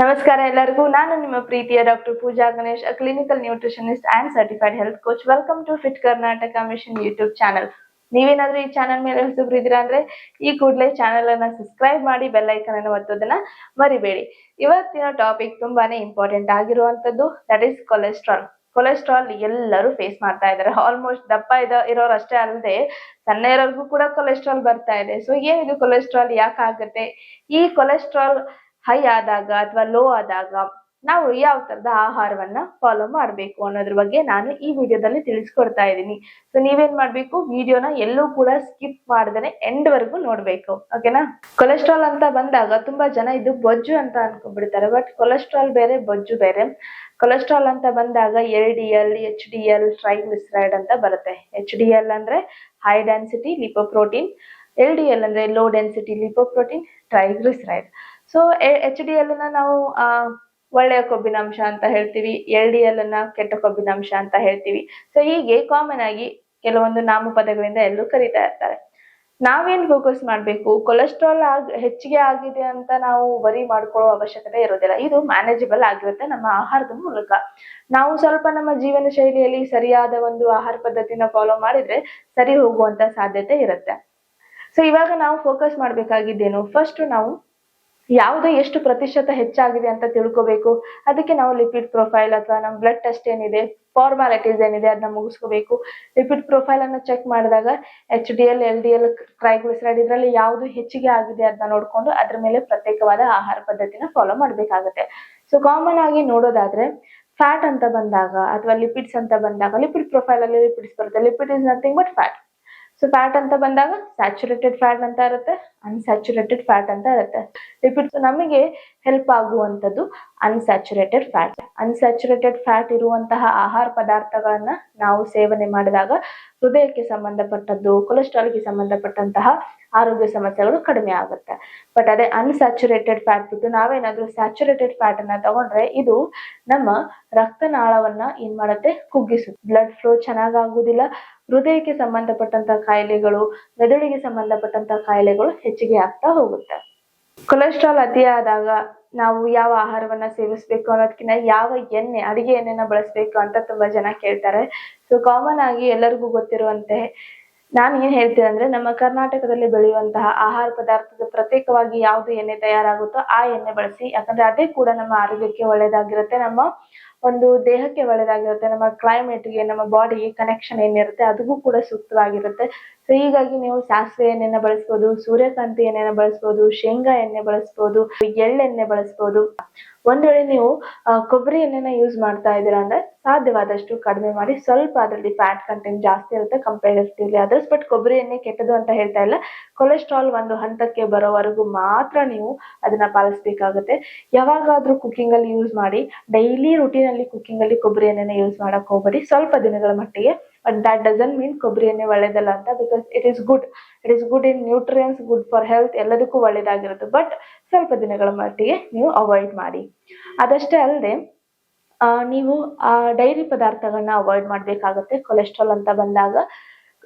ನಮಸ್ಕಾರ ಎಲ್ಲರಿಗೂ. ನಾನು ನಿಮ್ಮ ಪ್ರೀತಿಯ doctor Pooja Ganesh clinical nutritionist and certified health coach welcome to fit Karnataka mission YouTube channel ನೀವೇನಾದ್ರೂ ಈ ಚಾನಲ್ ಮೇಲೆ ಹೊಸಬ್ರಿದ್ದೀರಾ ಅಂದ್ರೆ, ಈ ಕೂಡಲೇ ಚಾನಲ್ ಅನ್ನ ಸಬ್ಸ್ಕ್ರೈಬ್ ಮಾಡಿ ಬೆಲ್ ಐಕನ್ ಅನ್ನು ಒತ್ತೋದನ್ನ ಮರಿಬೇಡಿ. ಇವತ್ತಿನ ಟಾಪಿಕ್ ತುಂಬಾನೇ ಇಂಪಾರ್ಟೆಂಟ್ ಆಗಿರುವಂತದ್ದು ದಟ್ ಈಸ್ ಕೊಲೆಸ್ಟ್ರಾಲ್ ಕೊಲೆಸ್ಟ್ರಾಲ್ ಎಲ್ಲರೂ ಫೇಸ್ ಮಾಡ್ತಾ ಇದ್ದಾರೆ. ಆಲ್ಮೋಸ್ಟ್ ದಪ್ಪ ಇದ ಇರೋರು ಅಷ್ಟೇ ಅಲ್ಲದೆ ಸಣ್ಣ ಇರೋರ್ಗೂ ಕೂಡ ಕೊಲೆಸ್ಟ್ರಾಲ್ ಬರ್ತಾ ಇದೆ. ಸೊ ಏನಿದು ಕೊಲೆಸ್ಟ್ರಾಲ್ ಯಾಕೆ ಆಗುತ್ತೆ ಈ ಕೊಲೆಸ್ಟ್ರಾಲ್ ಹೈ ಆದಾಗ ಅಥವಾ ಲೋ ಆದಾಗ ನಾವು ಯಾವ ತರದ ಆಹಾರವನ್ನ ಫಾಲೋ ಮಾಡಬೇಕು ಅನ್ನೋದ್ರ ಬಗ್ಗೆ ನಾನು ಈ ವಿಡಿಯೋದಲ್ಲಿ ತಿಳಿಸ್ಕೊಡ್ತಾ ಇದ್ದೀನಿ. ಸೊ ನೀವೇನ್ ಮಾಡ್ಬೇಕು? ವಿಡಿಯೋನ ಎಲ್ಲೂ ಕೂಡ ಸ್ಕಿಪ್ ಮಾಡದೇನೆ ಎಂಡ್ ವರೆಗೂ ನೋಡ್ಬೇಕು. ಓಕೆನಾ ಕೊಲೆಸ್ಟ್ರಾಲ್ ಅಂತ ಬಂದಾಗ ತುಂಬಾ ಜನ ಇದು ಬೊಜ್ಜು ಅಂತ ಅನ್ಕೊಂಡ್ಬಿಡ್ತಾರೆ ಬಟ್ ಕೊಲೆಸ್ಟ್ರಾಲ್ ಬೇರೆ, ಬೊಜ್ಜು ಬೇರೆ. ಕೊಲೆಸ್ಟ್ರಾಲ್ ಅಂತ ಬಂದಾಗ L D L H D L triglyceride ಅಂತ ಬರುತ್ತೆ. ಎಚ್ ಡಿ ಎಲ್ ಅಂದ್ರೆ high density lipoprotein L D L ಅಂದ್ರೆ low density lipoprotein triglyceride so H D ಎಲ್ನ ನಾವು ಒಳ್ಳೆಯ ಕೊಬ್ಬಿನಾಂಶ ಅಂತ ಹೇಳ್ತೀವಿ ಎಲ್ ಡಿ ಎಲ್ ಅನ್ನ ಕೆಟ್ಟ ಕೊಬ್ಬಿನಾಂಶ ಅಂತ ಹೇಳ್ತೀವಿ. ಸೊ ಹೀಗೆ ಕಾಮನ್ ಆಗಿ ಕೆಲವೊಂದು ನಾಮಪದಗಳಿಂದ ಎಲ್ಲರೂ ಕರೀತಾ ಇರ್ತಾರೆ. ನಾವೇನ್ ಫೋಕಸ್ ಮಾಡಬೇಕು? ಕೊಲೆಸ್ಟ್ರಾಲ್ ಆಗ್, ಹೆಚ್ಚಿಗೆ ಆಗಿದೆ ಅಂತ ನಾವು ವರಿ ಮಾಡ್ಕೊಳ್ಳೋ ಅವಶ್ಯಕತೆ ಇರೋದಿಲ್ಲ. ಇದು ಮ್ಯಾನೇಜಬಲ್ ಆಗಿರುತ್ತೆ ನಮ್ಮ ಆಹಾರದ ಮೂಲಕ. ನಾವು ಸ್ವಲ್ಪ ನಮ್ಮ ಜೀವನ ಶೈಲಿಯಲ್ಲಿ ಸರಿಯಾದ ಒಂದು ಆಹಾರ ಪದ್ಧತಿನ ಫಾಲೋ ಮಾಡಿದ್ರೆ ಸರಿ ಹೋಗುವಂತ ಸಾಧ್ಯತೆ ಇರುತ್ತೆ. ಸೊ ಇವಾಗ ನಾವು ಫೋಕಸ್ ಮಾಡ್ಬೇಕಾಗಿದ್ದೇನು? ಫಸ್ಟ್ ನಾವು ಯಾವುದು ಎಷ್ಟು ಪ್ರತಿಶತ ಹೆಚ್ಚಾಗಿದೆ ಅಂತ ತಿಳ್ಕೊಬೇಕು. ಅದಕ್ಕೆ ನಾವು ಲಿಪಿಡ್ ಪ್ರೊಫೈಲ್ ಅಥವಾ ನಮ್ಮ ಬ್ಲಡ್ ಟೆಸ್ಟ್ ಏನಿದೆ ಫಾರ್ಮಾಲಿಟೀಸ್ ಏನಿದೆ ಅದನ್ನ ಮುಗಿಸ್ಕೋಬೇಕು. ಲಿಪಿಡ್ ಪ್ರೊಫೈಲ್ ಅನ್ನ ಚೆಕ್ ಮಾಡಿದಾಗ H D L L D L triglyceride ಇದರಲ್ಲಿ ಯಾವುದು ಹೆಚ್ಚಿಗೆ ಆಗಿದೆ ಅದನ್ನ ನೋಡ್ಕೊಂಡು ಅದ್ರ ಮೇಲೆ ಪ್ರತ್ಯೇಕವಾದ ಆಹಾರ ಪದ್ಧತಿನ ಫಾಲೋ ಮಾಡಬೇಕಾಗುತ್ತೆ. ಸೊ ಕಾಮನ್ ಆಗಿ ನೋಡೋದಾದ್ರೆ ಫ್ಯಾಟ್ ಅಂತ ಬಂದಾಗ ಅಥವಾ ಲಿಪಿಡ್ಸ್ ಅಂತ ಬಂದಾಗ ಲಿಪಿಡ್ ಪ್ರೊಫೈಲ್ ಅಲ್ಲಿ ಲಿಪಿಡ್ಸ್ ಬರುತ್ತೆ. Lipid is nothing but fat so fat ಅಂತ ಬಂದಾಗ ಸ್ಯಾಚುರೇಟೆಡ್ ಫ್ಯಾಟ್ ಅಂತ ಇರುತ್ತೆ ಅನ್ಸ್ಯಾಚುರೇಟೆಡ್ ಫ್ಯಾಟ್ ಅಂತ ಇರುತ್ತೆ. ಲಿಪಿಡ್ಸ್ ನಮಗೆ ಹೆಲ್ಪ್ ಆಗುವಂಥದ್ದು ಅನ್ಸ್ಯಾಚುರೇಟೆಡ್ ಫ್ಯಾಟ್ ಅನ್ಸ್ಯಾಚುರೇಟೆಡ್ ಫ್ಯಾಟ್ ಇರುವಂತಹ ಆಹಾರ ಪದಾರ್ಥಗಳನ್ನ ನಾವು ಸೇವನೆ ಮಾಡಿದಾಗ ಹೃದಯಕ್ಕೆ ಸಂಬಂಧಪಟ್ಟದ್ದು ಕೊಲೆಸ್ಟ್ರಾಲ್ಗೆ ಸಂಬಂಧಪಟ್ಟಂತಹ ಆರೋಗ್ಯ ಸಮಸ್ಯೆಗಳು ಕಡಿಮೆ ಆಗುತ್ತೆ. ಬಟ್ ಅದೇ ಅನ್ಸ್ಯಾಚುರೇಟೆಡ್ ಫ್ಯಾಟ್ ಬಿಟ್ಟು ನಾವೇನಾದ್ರೂ ಸ್ಯಾಚುರೇಟೆಡ್ ಫ್ಯಾಟ್ ಅನ್ನ ತಗೊಂಡ್ರೆ ಇದು ನಮ್ಮ ರಕ್ತನಾಳವನ್ನ ಏನ್ ಮಾಡುತ್ತೆ? ಕುಗ್ಗಿಸುತ್ತೆ. ಬ್ಲಡ್ ಫ್ಲೋ ಚೆನ್ನಾಗಾಗುವುದಿಲ್ಲ. ಹೃದಯಕ್ಕೆ ಸಂಬಂಧಪಟ್ಟಂತ ಕಾಯಿಲೆಗಳು, ಮೆದುಳಿಗೆ ಸಂಬಂಧಪಟ್ಟಂತ ಕಾಯಿಲೆಗಳು ಹೆಚ್ಚಿಗೆ ಆಗ್ತಾ ಹೋಗುತ್ತೆ. ಕೊಲೆಸ್ಟ್ರಾಲ್ ಅತಿಯಾದಾಗ ನಾವು ಯಾವ ಆಹಾರವನ್ನ ಸೇವಿಸಬೇಕು ಅನ್ನೋದಕ್ಕಿಂತ ಯಾವ ಎಣ್ಣೆ, ಅಡಿಗೆ ಎಣ್ಣೆನ ಬಳಸಬೇಕು ಅಂತ ತುಂಬಾ ಜನ ಕೇಳ್ತಾರೆ. ಸೊ ಕಾಮನ್ ಆಗಿ ಎಲ್ಲರಿಗೂ ಗೊತ್ತಿರುವಂತೆ ನಾನು ಏನ್ ಹೇಳ್ತೀನಿ ಅಂದ್ರೆ, ನಮ್ಮ ಕರ್ನಾಟಕದಲ್ಲಿ ಬೆಳೆಯುವಂತಹ ಆಹಾರ ಪದಾರ್ಥದ ಪ್ರತ್ಯೇಕವಾಗಿ ಯಾವ್ದು ಎಣ್ಣೆ ತಯಾರಾಗುತ್ತೋ ಆ ಎಣ್ಣೆ ಬಳಸಿ, ಯಾಕಂದ್ರೆ ಅದೇ ಕೂಡ ನಮ್ಮ ಆರೋಗ್ಯಕ್ಕೆ ಒಳ್ಳೇದಾಗಿರುತ್ತೆ, ನಮ್ಮ ಒಂದು ದೇಹಕ್ಕೆ ಒಳ್ಳೇದಾಗಿರುತ್ತೆ, ನಮ್ಮ ಕ್ಲೈಮೇಟ್ಗೆ ನಮ್ಮ ಬಾಡಿಗೆ ಕನೆಕ್ಷನ್ ಏನಿರುತ್ತೆ ಅದಕ್ಕೂ ಕೂಡ ಸೂಕ್ತವಾಗಿರುತ್ತೆ. ಸೊ ಹೀಗಾಗಿ ನೀವು ಸಾಸಿವೆ ಎಣ್ಣೆನ ಬಳಸ್ಬೋದು, ಸೂರ್ಯಕಾಂತಿ ಎಣ್ಣೆನ ಬಳಸ್ಬೋದು, ಶೇಂಗಾ ಎಣ್ಣೆ ಬಳಸ್ಬೋದು, ಎಳ್ಳೆಣ್ಣೆ ಬಳಸ್ಬೋದು. ಒಂದ್ ವೇಳೆ ನೀವು ಕೊಬ್ಬರಿ ಎಣ್ಣೆನ ಯೂಸ್ ಮಾಡ್ತಾ ಇದ್ದೀರಾ ಅಂದ್ರೆ ಸಾಧ್ಯವಾದಷ್ಟು ಕಡಿಮೆ ಮಾಡಿ. ಸ್ವಲ್ಪ ಅದರಲ್ಲಿ ಫ್ಯಾಟ್ ಕಂಟೆಂಟ್ ಜಾಸ್ತಿ ಇರುತ್ತೆ ಕಂಪೇರಿಟಿವ್ಲಿ ಅದರ್ಸ್ ಬಟ್ ಕೊಬ್ಬರಿ ಎಣ್ಣೆ ಕೆಟ್ಟದು ಅಂತ ಹೇಳ್ತಾ ಇಲ್ಲ. ಕೊಲೆಸ್ಟ್ರಾಲ್ ಒಂದು ಹಂತಕ್ಕೆ ಬರೋವರೆಗೂ ಮಾತ್ರ ನೀವು ಅದನ್ನ ಪಾಲಿಸ್ಬೇಕಾಗುತ್ತೆ. ಯಾವಾಗಾದ್ರೂ ಕುಕ್ಕಿಂಗ್ ಅಲ್ಲಿ ಯೂಸ್ ಮಾಡಿ ಡೈಲಿ ರುಟೀನ್ ಅಲ್ಲಿ ಕುಕ್ಕಿಂಗ್ ಅಲ್ಲಿ ಕೊಬ್ಬರಿ ಎಣ್ಣೆನ ಯೂಸ್ ಮಾಡಕ್ ಹೋಗ್ಬೇಡಿ ಸ್ವಲ್ಪ ದಿನಗಳ ಮಟ್ಟಿಗೆ ಬಟ್ ದಟ್ ಡಸನ್ ಮೀನ್ ಕೊಬ್ಬರಿ ಎಣ್ಣೆ ಒಳ್ಳೇದಲ್ಲ ಅಂತ because it is good it is good in nutrients good for health ಎಲ್ಲದಕ್ಕೂ ಒಳ್ಳೇದಾಗಿರುತ್ತೆ. ಬಟ್ ಸ್ವಲ್ಪ ದಿನಗಳ ಮಟ್ಟಿಗೆ ನೀವು ಅವಾಯ್ಡ್ ಮಾಡಿ. ಅದಷ್ಟೇ ಅಲ್ಲದೆ ನೀವು, ಆ ಡೈರಿ ಪದಾರ್ಥಗಳನ್ನ ಅವಾಯ್ಡ್ ಮಾಡಬೇಕಾಗುತ್ತೆ. ಕೊಲೆಸ್ಟ್ರಾಲ್ ಅಂತ ಬಂದಾಗ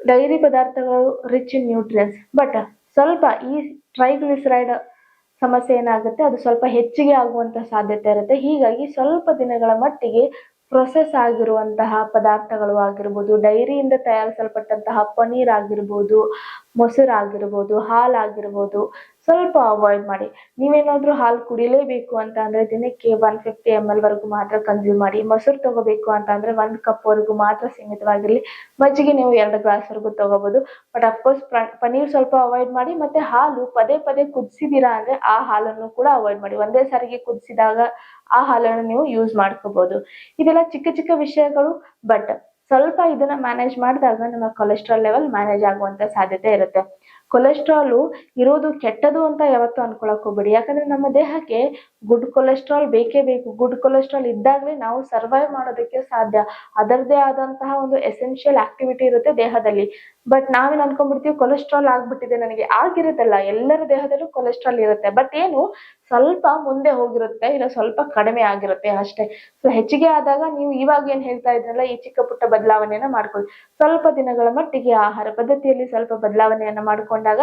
ಡೈರಿ ಪದಾರ್ಥಗಳು ರಿಚ್ ಇನ್ ನ್ಯೂಟ್ರಿಯನ್ಸ್ ಬಟ್ ಸ್ವಲ್ಪ ಈ ಟ್ರೈಗ್ಲಿಸರೈಡ್ ಸಮಸ್ಯೆ ಏನಾಗುತ್ತೆ? ಅದು ಸ್ವಲ್ಪ ಹೆಚ್ಚಿಗೆ ಆಗುವಂತ ಸಾಧ್ಯತೆ ಇರುತ್ತೆ. ಹೀಗಾಗಿ ಸ್ವಲ್ಪ ದಿನಗಳ ಮಟ್ಟಿಗೆ ಪ್ರೊಸೆಸ್ ಆಗಿರುವಂತಹ ಪದಾರ್ಥಗಳು ಆಗಿರ್ಬೋದು ಡೈರಿಯಿಂದ ತಯಾರಿಸಲ್ಪಟ್ಟಂತಹ ಪನೀರ್ ಆಗಿರ್ಬೋದು ಮೊಸರು ಆಗಿರ್ಬೋದು ಹಾಲು ಆಗಿರ್ಬೋದು ಸ್ವಲ್ಪ ಅವಾಯ್ಡ್ ಮಾಡಿ. ನೀವೇನಾದ್ರೂ ಹಾಲು ಕುಡಿಲೇಬೇಕು ಅಂತ ಅಂದ್ರೆ ದಿನಕ್ಕೆ ಒನ್ ಫಿಫ್ಟಿ ಎಂ ಎಲ್ ವರೆಗೂ ಮಾತ್ರ ಕನ್ಸ್ಯೂಮ್ ಮಾಡಿ. ಮೊಸರು ತಗೋಬೇಕು ಅಂತ ಅಂದ್ರೆ ಒಂದ್ ಕಪ್ ವರೆಗೂ ಮಾತ್ರ ಸೀಮಿತವಾಗಿರಲಿ. ಮಜ್ಜಿಗೆ ನೀವು ಎರಡು ಗ್ಲಾಸ್ ವರೆಗೂ ತಗೋಬಹುದು ಬಟ್ ಅಫ್ಕೋರ್ಸ್ ಪನೀರ್ ಸ್ವಲ್ಪ ಅವಾಯ್ಡ್ ಮಾಡಿ ಮತ್ತೆ ಹಾಲು ಪದೇ ಪದೇ ಕುದಿಸಿದೀರಾ ಅಂದ್ರೆ ಆ ಹಾಲನ್ನು ಕೂಡ ಅವಾಯ್ಡ್ ಮಾಡಿ. ಒಂದೇ ಸಾರಿಗೆ ಕುದಿಸಿದಾಗ ಆ ಹಾಲನ್ನು ನೀವು ಯೂಸ್ ಮಾಡ್ಕೋಬಹುದು ಇದೆಲ್ಲ ಚಿಕ್ಕ ಚಿಕ್ಕ ವಿಷಯಗಳು ಬಟ್ ಸ್ವಲ್ಪ ಇದನ್ನ ಮ್ಯಾನೇಜ್ ಮಾಡಿದಾಗ ನಮ್ಮ ಕೊಲೆಸ್ಟ್ರಾಲ್ ಲೆವೆಲ್ ಮ್ಯಾನೇಜ್ ಆಗುವಂತ ಸಾಧ್ಯತೆ ಇರುತ್ತೆ. ಕೊಲೆಸ್ಟ್ರಾಲ್ ಇರೋದು ಕೆಟ್ಟದು ಅಂತ ಯಾವತ್ತೂ ಅನ್ಕೊಳಕ್ ಹೋಗ್ಬೇಡಿ. ಯಾಕಂದ್ರೆ ನಮ್ಮ ದೇಹಕ್ಕೆ ಗುಡ್ ಕೊಲೆಸ್ಟ್ರಾಲ್ ಬೇಕೇ ಬೇಕು. ಗುಡ್ ಕೊಲೆಸ್ಟ್ರಾಲ್ ಇದ್ದಾಗಲೇ ನಾವು ಸರ್ವೈವ್ ಮಾಡೋದಕ್ಕೆ ಸಾಧ್ಯ. ಅದರದೇ ಆದಂತಹ ಒಂದು ಎಸೆನ್ಷಿಯಲ್ ಆಕ್ಟಿವಿಟಿ ಇರುತ್ತೆ ದೇಹದಲ್ಲಿ. ಬಟ್ ನಾವೇನ್ ಅನ್ಕೊಂಡ್ಬಿಡ್ತೀವಿ? ಕೊಲೆಸ್ಟ್ರಾಲ್ ಆಗ್ಬಿಟ್ಟಿದೆ ನನಗೆ. ಆಗಿರುತ್ತಲ್ಲ, ಎಲ್ಲರ ದೇಹದಲ್ಲೂ ಕೊಲೆಸ್ಟ್ರಾಲ್ ಇರುತ್ತೆ. ಬಟ್ ಏನು? ಸ್ವಲ್ಪ ಮುಂದೆ ಹೋಗಿರುತ್ತೆ. ಇಲ್ಲ, ಸ್ವಲ್ಪ ಕಡಿಮೆ ಆಗಿರುತ್ತೆ ಅಷ್ಟೇ. ಸೊ ಹೆಚ್ಚಿಗೆ ಆದಾಗ ನೀವು ಇವಾಗ ಏನ್ ಹೇಳ್ತಾ ಇದ್ರಲ್ಲ, ಈ ಚಿಕ್ಕ ಪುಟ್ಟ ಬದಲಾವಣೆಯನ್ನ ಮಾಡ್ಕೊಳ್ಳಿ. ಸ್ವಲ್ಪ ದಿನಗಳ ಮಟ್ಟಿಗೆ ಆಹಾರ ಪದ್ಧತಿಯಲ್ಲಿ ಸ್ವಲ್ಪ ಬದಲಾವಣೆಯನ್ನ ಮಾಡ್ಕೊಂಡು ಮಾಡ್ಕೊಂಡಾಗ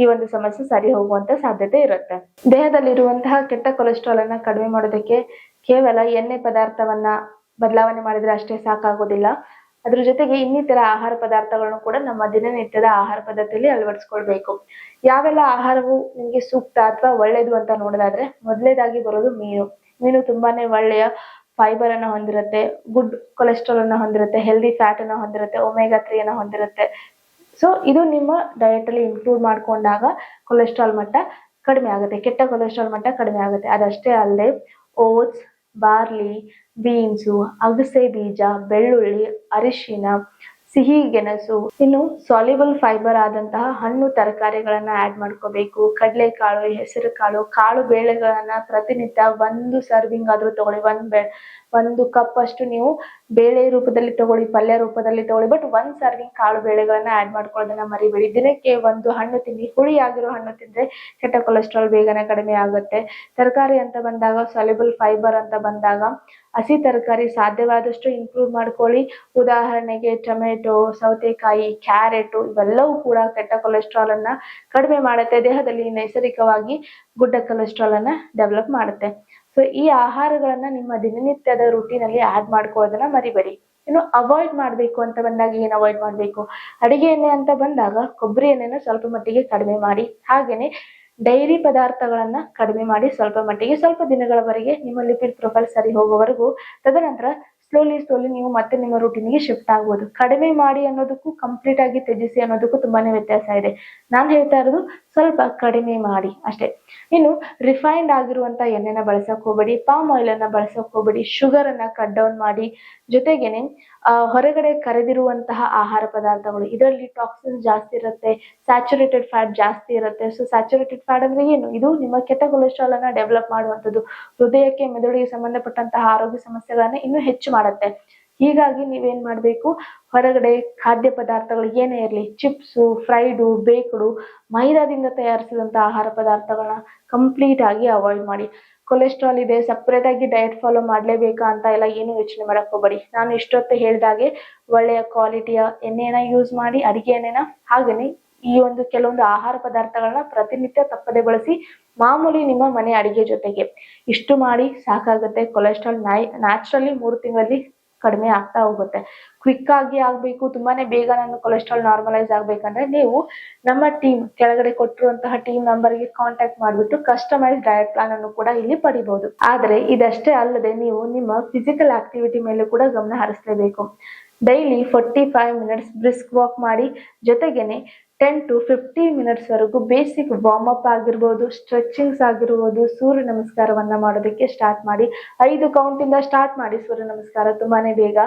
ಈ ಒಂದು ಸಮಸ್ಯೆ ಸರಿ ಹೋಗುವಂತ ಸಾಧ್ಯತೆ ಇರುತ್ತೆ. ದೇಹದಲ್ಲಿರುವಂತಹ ಕೆಟ್ಟ ಕೊಲೆಸ್ಟ್ರಾಲ್ ಅನ್ನ ಕಡಿಮೆ ಮಾಡೋದಕ್ಕೆ ಕೇವಲ ಎಣ್ಣೆ ಪದಾರ್ಥವನ್ನ ಬದಲಾವಣೆ ಮಾಡಿದ್ರೆ ಅಷ್ಟೇ ಸಾಕಾಗೋದಿಲ್ಲ. ಅದ್ರ ಜೊತೆಗೆ ಇನ್ನಿತರ ಆಹಾರ ಪದಾರ್ಥಗಳನ್ನು ಕೂಡ ನಮ್ಮ ದಿನನಿತ್ಯದ ಆಹಾರ ಪದ್ಧತಿಯಲ್ಲಿ ಅಳವಡಿಸ್ಕೊಳ್ಬೇಕು. ಯಾವೆಲ್ಲ ಆಹಾರವು ನಿಮಗೆ ಸೂಕ್ತ ಅಥವಾ ಒಳ್ಳೇದು ಅಂತ ನೋಡೋದಾದ್ರೆ ಮೊದಲೇದಾಗಿ ಬರೋದು ಮೀನು. ಮೀನು ತುಂಬಾನೇ ಒಳ್ಳೆಯ ಫೈಬರ್ ಅನ್ನ ಹೊಂದಿರುತ್ತೆ ಗುಡ್ ಕೊಲೆಸ್ಟ್ರಾಲ್ ಅನ್ನ ಹೊಂದಿರುತ್ತೆ ಹೆಲ್ದಿ ಫ್ಯಾಟ್ ಅನ್ನ ಹೊಂದಿರುತ್ತೆ ಒಮೆಗಾ ತ್ರೀ ಅನ್ನ ಹೊಂದಿರುತ್ತೆ. ಸೊ ಇದು ನಿಮ್ಮ ಡಯಟ್ ಅಲ್ಲಿ ಇನ್ಕ್ಲೂಡ್ ಮಾಡ್ಕೊಂಡಾಗ ಕೊಲೆಸ್ಟ್ರಾಲ್ ಮಟ್ಟ ಕಡಿಮೆ ಆಗುತ್ತೆ. ಕೆಟ್ಟ ಕೊಲೆಸ್ಟ್ರಾಲ್ ಮಟ್ಟ ಕಡಿಮೆ ಆಗುತ್ತೆ. ಅದಷ್ಟೇ ಅಲ್ಲದೆ ಓಟ್ಸ್ ಬಾರ್ಲಿ ಬೀನ್ಸು ಅಗಸೆ ಬೀಜ, ಬೆಳ್ಳುಳ್ಳಿ, ಅರಿಶಿನ, ಸಿಹಿ ಗೆಣಸು, ಇನ್ನು ಸಾಲಿಬಲ್ ಫೈಬರ್ ಆದಂತಹ ಹಣ್ಣು ತರಕಾರಿಗಳನ್ನ ಆಡ್ ಮಾಡ್ಕೋಬೇಕು. ಕಡಲೆಕಾಳು ಹೆಸರು ಕಾಳು ಕಾಳು ಬೇಳೆಗಳನ್ನ ಪ್ರತಿನಿತ್ಯ ಒಂದು ಸರ್ವಿಂಗ್ ಆದ್ರೂ ತಗೊಳ್ಳಿ. ಒಂದ್ ಬೆ ಒಂದು ಕಪ್ ಅಷ್ಟು ನೀವು ಬೇಳೆ ರೂಪದಲ್ಲಿ ತಗೊಳ್ಳಿ, ಪಲ್ಯ ರೂಪದಲ್ಲಿ ತಗೊಳ್ಳಿ ಬಟ್ ಒಂದ್ ಸರ್ವಿಂಗ್ ಕಾಳು ಬೇಳೆಗಳನ್ನ ಆಡ್ ಮಾಡ್ಕೊಳ್ಳೋದನ್ನ ಮರಿಬೇಡಿ. ದಿನಕ್ಕೆ ಒಂದು ಹಣ್ಣು ತಿನ್ನಿ ಹುಳಿ ಆಗಿರೋ ಹಣ್ಣು ತಿಂದ್ರೆ ಕೆಟ್ಟ ಕೊಲೆಸ್ಟ್ರಾಲ್ ಬೇಗನೆ ಕಡಿಮೆ ಆಗುತ್ತೆ. ತರಕಾರಿ ಅಂತ ಬಂದಾಗ ಸಾಲಿಬಲ್ ಫೈಬರ್ ಅಂತ ಬಂದಾಗ, ಹಸಿ ತರಕಾರಿ ಸಾಧ್ಯವಾದಷ್ಟು ಇಂಪ್ರೂವ್ ಮಾಡ್ಕೊಳ್ಳಿ. ಉದಾಹರಣೆಗೆ ಟೊಮೆಟೊ, ಸೌತೆಕಾಯಿ, ಕ್ಯಾರೆಟ್ ಇವೆಲ್ಲವೂ ಕೂಡ ಕೆಟ್ಟ ಕೊಲೆಸ್ಟ್ರಾಲ್ ಅನ್ನ ಕಡಿಮೆ ಮಾಡುತ್ತೆ. ದೇಹದಲ್ಲಿ ನೈಸರ್ಗಿಕವಾಗಿ ಗುಡ್ಡ ಕೊಲೆಸ್ಟ್ರಾಲ್ ಅನ್ನ ಡೆವಲಪ್ ಮಾಡುತ್ತೆ. ಸೊ ಈ ಆಹಾರಗಳನ್ನ ನಿಮ್ಮ ದಿನನಿತ್ಯದ ರುಟೀನ್ ಅಲ್ಲಿ ಆಡ್ ಮಾಡ್ಕೊಳ್ಳೋದನ್ನ ಮರಿಬೇಡಿ. ಇನ್ನು ಅವಾಯ್ಡ್ ಮಾಡ್ಬೇಕು ಅಂತ ಬಂದಾಗ ಏನ್ ಅವಾಯ್ಡ್ ಮಾಡ್ಬೇಕು? ಅಡಿಗೆ ಎಣ್ಣೆ ಅಂತ ಬಂದಾಗ ಕೊಬ್ಬರಿ ಎಣ್ಣೆನ ಸ್ವಲ್ಪ ಮಟ್ಟಿಗೆ ಕಡಿಮೆ ಮಾಡಿ, ಹಾಗೇನೆ ಡೈರಿ ಪದಾರ್ಥಗಳನ್ನ ಕಡಿಮೆ ಮಾಡಿ ಸ್ವಲ್ಪ ಮಟ್ಟಿಗೆ ಸ್ವಲ್ಪ ದಿನಗಳವರೆಗೆ ನಿಮ್ಮ ಲಿಪಿಡ್ ಪ್ರೊಫೈಲ್ ಸರಿ ಹೋಗೋವರೆಗೂ ತದನಂತರ ಸ್ಲೋಲಿ ಸ್ಲೋಲಿ ನೀವು ಮತ್ತೆ ನಿಮ್ಮ ರೂಟೀನ್ಗೆ ಶಿಫ್ಟ್ ಆಗ್ಬೋದು. ಕಡಿಮೆ ಮಾಡಿ ಅನ್ನೋದಕ್ಕೂ ಕಂಪ್ಲೀಟ್ ಆಗಿ ತ್ಯಜಿಸಿ ಅನ್ನೋದಕ್ಕೂ ತುಂಬಾನೇ ವ್ಯತ್ಯಾಸ ಇದೆ. ನಾನು ಹೇಳ್ತಾ ಇರೋದು ಸ್ವಲ್ಪ ಕಡಿಮೆ ಮಾಡಿ ಅಷ್ಟೇ. ಇನ್ನು ರಿಫೈನ್ಡ್ ಆಗಿರುವಂತ ಎಣ್ಣೆನ ಬಳಸಕ್ ಹೋಗ್ಬೇಡಿ ಪಾಮ್ ಆಯಿಲ್ ಅನ್ನ ಬಳಸಕ್ ಹೋಗ್ಬೇಡಿ ಶುಗರ್ ಅನ್ನ ಕಟ್ ಡೌನ್ ಮಾಡಿ. ಜೊತೆಗೇನೆ ಹೊರಗಡೆ ಕರೆದಿರುವಂತಹ ಆಹಾರ ಪದಾರ್ಥಗಳು, ಇದರಲ್ಲಿ ಟಾಕ್ಸಿನ್ಸ್ ಜಾಸ್ತಿ ಇರುತ್ತೆ ಸ್ಯಾಚುರೇಟೆಡ್ ಫ್ಯಾಟ್ ಜಾಸ್ತಿ ಇರುತ್ತೆ. ಸೊ ಸ್ಯಾಚುರೇಟೆಡ್ ಫ್ಯಾಟ್ ಅಂದ್ರೆ ಏನು? ಇದು ನಿಮ್ಮ ಕೆಟ್ಟ ಕೊಲೆಸ್ಟ್ರಾಲ್ ಅನ್ನ ಡೆವಲಪ್ ಮಾಡುವಂಥದ್ದು. ಹೃದಯಕ್ಕೆ, ಮೆದುಳಿಗೆ ಸಂಬಂಧಪಟ್ಟಂತಹ ಆರೋಗ್ಯ ಸಮಸ್ಯೆಗಳನ್ನ ಇನ್ನೂ ಹೆಚ್ಚು ಮಾಡುತ್ತೆ. ಹೀಗಾಗಿ ನೀವೇನ್ ಮಾಡ್ಬೇಕು? ಹೊರಗಡೆ ಖಾದ್ಯ ಪದಾರ್ಥಗಳು ಏನೇ ಇರಲಿ ಚಿಪ್ಸು ಫ್ರೈಡು ಬೇಕ್ಡು ಮೈದಾದಿಂದ ತಯಾರಿಸಿದಂತ ಆಹಾರ ಪದಾರ್ಥಗಳನ್ನ ಕಂಪ್ಲೀಟ್ ಆಗಿ ಅವಾಯ್ಡ್ ಮಾಡಿ. ಕೊಲೆಸ್ಟ್ರಾಲ್ ಇದೆ ಸಪ್ರೇಟ್ ಆಗಿ ಡಯಟ್ ಫಾಲೋ ಮಾಡ್ಲೇಬೇಕಾ ಅಂತ ಎಲ್ಲ ಏನು ಯೋಚನೆ ಮಾಡಕ್ ಹೋಗ್ಬೇಡಿ. ನಾನು ಇಷ್ಟೊತ್ತು ಹೇಳ್ದಾಗೆ ಒಳ್ಳೆಯ ಕ್ವಾಲಿಟಿಯ ಎಣ್ಣೆನ ಯೂಸ್ ಮಾಡಿ, ಅಡಿಗೆ ಎಣ್ಣೆನ ಹಾಗೇನೆ ಈ ಒಂದು ಕೆಲವೊಂದು ಆಹಾರ ಪದಾರ್ಥಗಳನ್ನ ಪ್ರತಿನಿತ್ಯ ತಪ್ಪದೆ ಬಳಸಿ ಮಾಮೂಲಿ ನಿಮ್ಮ ಮನೆ ಅಡಿಗೆ ಜೊತೆಗೆ. ಇಷ್ಟು ಮಾಡಿ ಸಾಕಾಗುತ್ತೆ. ಕೊಲೆಸ್ಟ್ರಾಲ್ ನ್ಯಾಯ್ ನ್ಯಾಚುರಲಿ ಮೂರು ತಿಂಗಳಲ್ಲಿ ಕಡಿಮೆ ಆಗ್ತಾ ಹೋಗುತ್ತೆ. ಕ್ವಿಕ್ ಆಗಿ ಆಗ್ಬೇಕು, ತುಂಬಾನೇ ಬೇಗ ನನ್ನ ಕೊಲೆಸ್ಟ್ರಾಲ್ ನಾರ್ಮಲೈಸ್ ಆಗ್ಬೇಕಂದ್ರೆ ನೀವು ನಮ್ಮ ಟೀಮ್ ಕೆಳಗಡೆ ಕೊಟ್ಟಿರುವಂತಹ ಟೀಮ್ ನಂಬರ್ಗೆ ಕಾಂಟ್ಯಾಕ್ಟ್ ಮಾಡಿಬಿಟ್ಟು ಕಸ್ಟಮೈಸ್ ಡಯಟ್ ಪ್ಲಾನ್ ಅನ್ನು ಕೂಡ ಇಲ್ಲಿ ಪಡಿಬಹುದು ಆದರೆ ಇದಷ್ಟೇ ಅಲ್ಲದೆ ನೀವು ನಿಮ್ಮ ಫಿಸಿಕಲ್ ಆಕ್ಟಿವಿಟಿ ಮೇಲೆ ಕೂಡ ಗಮನ ಹರಿಸಲೇಬೇಕು. Daily forty five minutes brisk walk ಮಾಡಿ, ಜೊತೆಗೇನೆ ಟೆನ್ ಟು ಫಿಫ್ಟಿ ಮಿನಿಟ್ಸ್ ವರೆಗೂ ಬೇಸಿಕ್ ವಾರ್ಮ್ ಅಪ್ ಆಗಿರ್ಬೋದು ಸ್ಟ್ರೆಚಿಂಗ್ಸ್ ಆಗಿರ್ಬೋದು, ಸೂರ್ಯ ನಮಸ್ಕಾರವನ್ನ ಮಾಡೋದಕ್ಕೆ ಸ್ಟಾರ್ಟ್ ಮಾಡಿ, ಐದು ಕೌಂಟಿಂದ ಸ್ಟಾರ್ಟ್ ಮಾಡಿ ಸೂರ್ಯ ನಮಸ್ಕಾರ. ತುಂಬಾನೇ ಬೇಗ,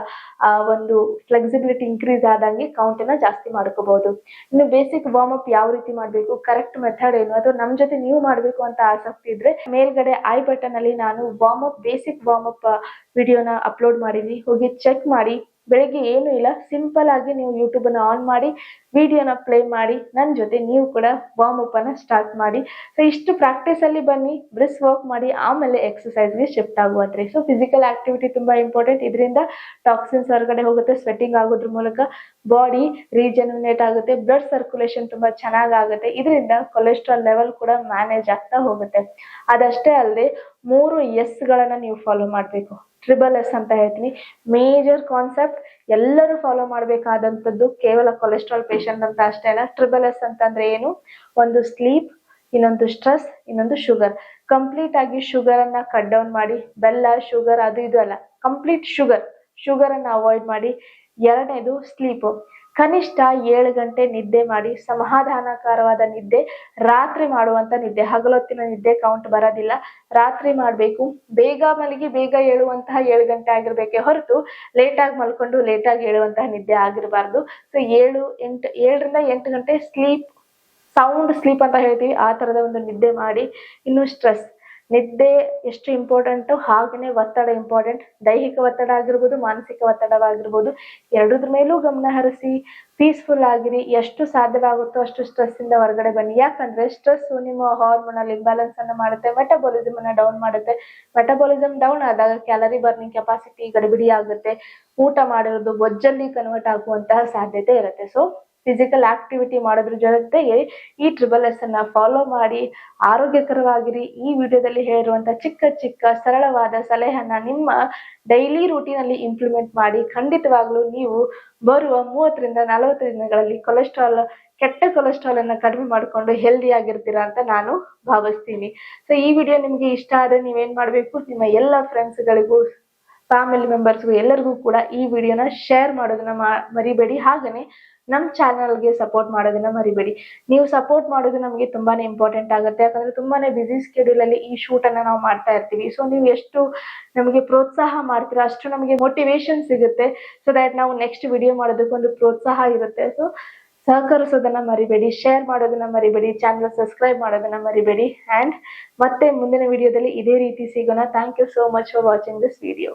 ಆ, ಒಂದು ಫ್ಲೆಕ್ಸಿಬಿಲಿಟಿ ಇನ್ಕ್ರೀಸ್ ಆದಂಗೆ ಕೌಂಟ್ ಅನ್ನ ಜಾಸ್ತಿ ಮಾಡ್ಕೋಬಹುದು ಇನ್ನು ಬೇಸಿಕ್ ವಾರ್ಮ್ ಅಪ್ ಯಾವ ರೀತಿ ಮಾಡಬೇಕು ಕರೆಕ್ಟ್ ಮೆಥಡ್ ಏನು, ಅಥವಾ ನಮ್ ಜೊತೆ ನೀವು ಮಾಡಬೇಕು ಅಂತ ಆಸಕ್ತಿ ಇದ್ರೆ, ಮೇಲ್ಗಡೆ ಐ ಬಟನ್ ಅಲ್ಲಿ ನಾನು warm up basic warm up ವಿಡಿಯೋನ ಅಪ್ಲೋಡ್ ಮಾಡಿದೀನಿ ಹೋಗಿ ಚೆಕ್ ಮಾಡಿ ಬೆಳಿಗ್ಗೆ ಏನು ಇಲ್ಲ. ಸಿಂಪಲ್ ಆಗಿ ನೀವು ಯೂಟ್ಯೂಬ್ ಅನ್ನ ಆನ್ ಮಾಡಿ ವಿಡಿಯೋನ ಪ್ಲೇ ಮಾಡಿ ನನ್ನ ಜೊತೆ ನೀವು ಕೂಡ ವಾರ್ಮ್ ಅಪ್ ಅನ್ನ ಸ್ಟಾರ್ಟ್ ಮಾಡಿ. ಸೊ ಇಷ್ಟು ಪ್ರಾಕ್ಟೀಸ್ ಅಲ್ಲಿ ಬನ್ನಿ ಬ್ರಿಸ್ ವರ್ಕ್ ಮಾಡಿ, ಆಮೇಲೆ ಎಕ್ಸಸೈಸ್ಗೆ ಶಿಫ್ಟ್ ಆಗುವಂತ್ರಿ ಸೊ ಫಿಸಿಕಲ್ ಆಕ್ಟಿವಿಟಿ ತುಂಬಾ ಇಂಪಾರ್ಟೆಂಟ್ ಇದರಿಂದ ಟಾಕ್ಸಿನ್ಸ್ ಹೊರಗಡೆ ಹೋಗುತ್ತೆ ಸ್ವೆಟ್ಟಿಂಗ್ ಆಗೋದ್ರ ಮೂಲಕ. ಬಾಡಿ ರೀಜನರೇಟ್ ಆಗುತ್ತೆ ಬ್ಲಡ್ ಸರ್ಕ್ಯುಲೇಷನ್ ತುಂಬಾ ಚೆನ್ನಾಗಿ ಆಗುತ್ತೆ. ಇದರಿಂದ ಕೊಲೆಸ್ಟ್ರಾಲ್ ಲೆವೆಲ್ ಕೂಡ ಮ್ಯಾನೇಜ್ ಆಗ್ತಾ ಹೋಗುತ್ತೆ. ಅದಷ್ಟೇ ಅಲ್ಲದೆ ಮೂರು ಎಸ್ ಗಳನ್ನ ನೀವು ಫಾಲೋ ಮಾಡಬೇಕು. ಟ್ರಿಬಲ್ ಎಸ್ ಅಂತ ಹೇಳ್ತೀನಿ. ಮೇಜರ್ ಕಾನ್ಸೆಪ್ಟ್ ಎಲ್ಲರೂ ಫಾಲೋ ಮಾಡಬೇಕಾದಂಥದ್ದು ಕೇವಲ ಕೊಲೆಸ್ಟ್ರಾಲ್ ಪೇಷಂಟ್ ಅಂತ ಅಷ್ಟೇ ಅಲ್ಲ. ಟ್ರಿಬಲ್ ಎಸ್ ಅಂತಂದ್ರೆ ಏನು? ಒಂದು ಸ್ಲೀಪ್ ಇನ್ನೊಂದು ಸ್ಟ್ರೆಸ್ ಇನ್ನೊಂದು ಶುಗರ್ ಕಂಪ್ಲೀಟ್ ಆಗಿ ಶುಗರ್ ಅನ್ನ ಕಟ್ ಡೌನ್ ಮಾಡಿ, ಬೆಲ್ಲ ಶುಗರ್ ಅದು ಇದು ಅಲ್ಲ. ಕಂಪ್ಲೀಟ್ ಶುಗರ್ ಶುಗರ್ ಅನ್ನ ಅವಾಯ್ಡ್ ಮಾಡಿ. ಎರಡನೇದು ಸ್ಲೀಪ್ ಕನಿಷ್ಠ ಏಳು ಗಂಟೆ ನಿದ್ದೆ ಮಾಡಿ ಸಮಾಧಾನಕರವಾದ ನಿದ್ದೆ, ರಾತ್ರಿ ಮಾಡುವಂತ ನಿದ್ದೆ, ಹಗಲೊತ್ತಿನ ನಿದ್ದೆ ಕೌಂಟ್ ಬರೋದಿಲ್ಲ. ರಾತ್ರಿ ಮಾಡ್ಬೇಕು, ಬೇಗ ಮಲಗಿ ಬೇಗ ಏಳುವಂತಹ ಏಳು ಗಂಟೆ ಆಗಿರ್ಬೇಕೆ ಹೊರತು ಲೇಟಾಗಿ ಮಲ್ಕೊಂಡು ಲೇಟಾಗಿ ಏಳುವಂತಹ ನಿದ್ದೆ ಆಗಿರಬಾರ್ದು. ಸೊ ಏಳು, ಎಂಟು, ಏಳರಿಂದ ಎಂಟು ಗಂಟೆ ಸ್ಲೀಪ್ ಸೌಂಡ್ ಸ್ಲೀಪ್ ಅಂತ ಹೇಳ್ತೀವಿ. ಆ ತರದ ಒಂದು ನಿದ್ದೆ ಮಾಡಿ, ಇನ್ನು ಸ್ಟ್ರೆಸ್ ನಿದ್ದೆ ಎಷ್ಟು ಇಂಪಾರ್ಟೆಂಟು ಹಾಗೇನೆ ಒತ್ತಡ ಇಂಪಾರ್ಟೆಂಟ್ ದೈಹಿಕ ಒತ್ತಡ ಆಗಿರ್ಬೋದು, ಮಾನಸಿಕ ಒತ್ತಡವಾಗಿರ್ಬೋದು, ಎರಡದ್ರ ಮೇಲೂ ಗಮನ ಹರಿಸಿ ಪೀಸ್ಫುಲ್ ಆಗಿರಿ. ಎಷ್ಟು ಸಾಧ್ಯವಾಗುತ್ತೋ ಅಷ್ಟು ಸ್ಟ್ರೆಸ್ ಇಂದ ಹೊರಗಡೆ ಬನ್ನಿ. ಯಾಕಂದ್ರೆ ಸ್ಟ್ರೆಸ್ ನಿಮ್ಮ ಹಾರ್ಮೋನಲ್ ಇಂಬ್ಯಾಲೆನ್ಸ್ ಅನ್ನ ಮಾಡುತ್ತೆ ಅನ್ನ ಡೌನ್ ಮಾಡುತ್ತೆ. ಮೆಟಬಾಲಿಸಮ್ ಡೌನ್ ಆದಾಗ ಕ್ಯಾಲರಿ ಬರ್ನಿಂಗ್ ಕೆಪಾಸಿಟಿ ಗಡಿಬಿಡಿ ಆಗುತ್ತೆ ಊಟ ಮಾಡಿರೋದು, ಬೊಜ್ಜಲ್ಲಿ ಕನ್ವರ್ಟ್ ಆಗುವಂತಹ ಸಾಧ್ಯತೆ ಇರುತ್ತೆ. ಸೊ ಫಿಸಿಕಲ್ ಆಕ್ಟಿವಿಟಿ ಮಾಡೋದ್ರ ಜೊತೆಗೆ ಈ ಟ್ರಿಬಲ್ ಎಸ್ ಅನ್ನ ಫಾಲೋ ಮಾಡಿ ಆರೋಗ್ಯಕರವಾಗಿರಿ. ಈ ವಿಡಿಯೋದಲ್ಲಿ ಹೇಳಿರುವಂತ ಚಿಕ್ಕ ಚಿಕ್ಕ ಸರಳವಾದ ಸಲಹೆಯನ್ನ ನಿಮ್ಮ ಡೈಲಿ ರೂಟೀನ್ ಅಲ್ಲಿ ಇಂಪ್ಲಿಮೆಂಟ್ ಮಾಡಿ ಖಂಡಿತವಾಗ್ಲೂ ನೀವು ಬರುವ ಮೂವತ್ತರಿಂದ ನಲವತ್ತು ದಿನಗಳಲ್ಲಿ ಕೊಲೆಸ್ಟ್ರಾಲ್ ಕೆಟ್ಟ ಕೊಲೆಸ್ಟ್ರಾಲ್ ಅನ್ನ ಕಡಿಮೆ ಮಾಡಿಕೊಂಡು ಹೆಲ್ದಿ ಆಗಿರ್ತೀರಾ ಅಂತ ನಾನು ಭಾವಿಸ್ತೀನಿ. ಸೊ ಈ ವಿಡಿಯೋ ನಿಮ್ಗೆ ಇಷ್ಟ ಆದ್ರೆ ನೀವೇನ್ ಮಾಡ್ಬೇಕು? ನಿಮ್ಮ ಎಲ್ಲ ಫ್ರೆಂಡ್ಸ್ ಗಳಿಗೂ ಫ್ಯಾಮಿಲಿ ಮೆಂಬರ್ಸ್ಗೂ ಎಲ್ಲರಿಗೂ ಕೂಡ ಈ ವಿಡಿಯೋನ ಶೇರ್ ಮಾಡೋದನ್ನ ಮರಿಬೇಡಿ. ಹಾಗೇನೆ ನಮ್ಮ ಚಾನಲ್ಗೆ ಸಪೋರ್ಟ್ ಮಾಡೋದನ್ನ ಮರಿಬೇಡಿ. ನೀವು ಸಪೋರ್ಟ್ ಮಾಡೋದು ನಮಗೆ ತುಂಬಾನೇ ಇಂಪಾರ್ಟೆಂಟ್ ಆಗುತ್ತೆ. ಯಾಕಂದ್ರೆ ತುಂಬಾನೇ ಬಿಸಿ ಸ್ಕೆಡ್ಯೂಲ್ ಅಲ್ಲಿ ಈ ಶೂಟ್ ಅನ್ನ ನಾವು ಮಾಡ್ತಾ ಇರ್ತೀವಿ. ಸೊ ನೀವು ಎಷ್ಟು ನಮಗೆ ಪ್ರೋತ್ಸಾಹ ಮಾಡ್ತೀರಾ ಅಷ್ಟು ನಮಗೆ ಮೋಟಿವೇಶನ್ ಸಿಗುತ್ತೆ. ಸೊ ದಟ್ ನಾವು ನೆಕ್ಸ್ಟ್ ವಿಡಿಯೋ ಮಾಡೋದಕ್ಕೊಂದು ಪ್ರೋತ್ಸಾಹ ಇರುತ್ತೆ. ಸೊ ಸಹಕರಿಸೋದನ್ನ ಮರಿಬೇಡಿ. ಶೇರ್ ಮಾಡೋದನ್ನ ಮರಿಬೇಡಿ. ಚಾನಲ್ ಸಬ್ಸ್ಕ್ರೈಬ್ ಮಾಡೋದನ್ನ ಮರಿಬೇಡಿ. ಅಂಡ್ ಮತ್ತೆ ಮುಂದಿನ ವಿಡಿಯೋದಲ್ಲಿ ಇದೇ ರೀತಿ ಸಿಗೋಣ. Thank you so much for watching this video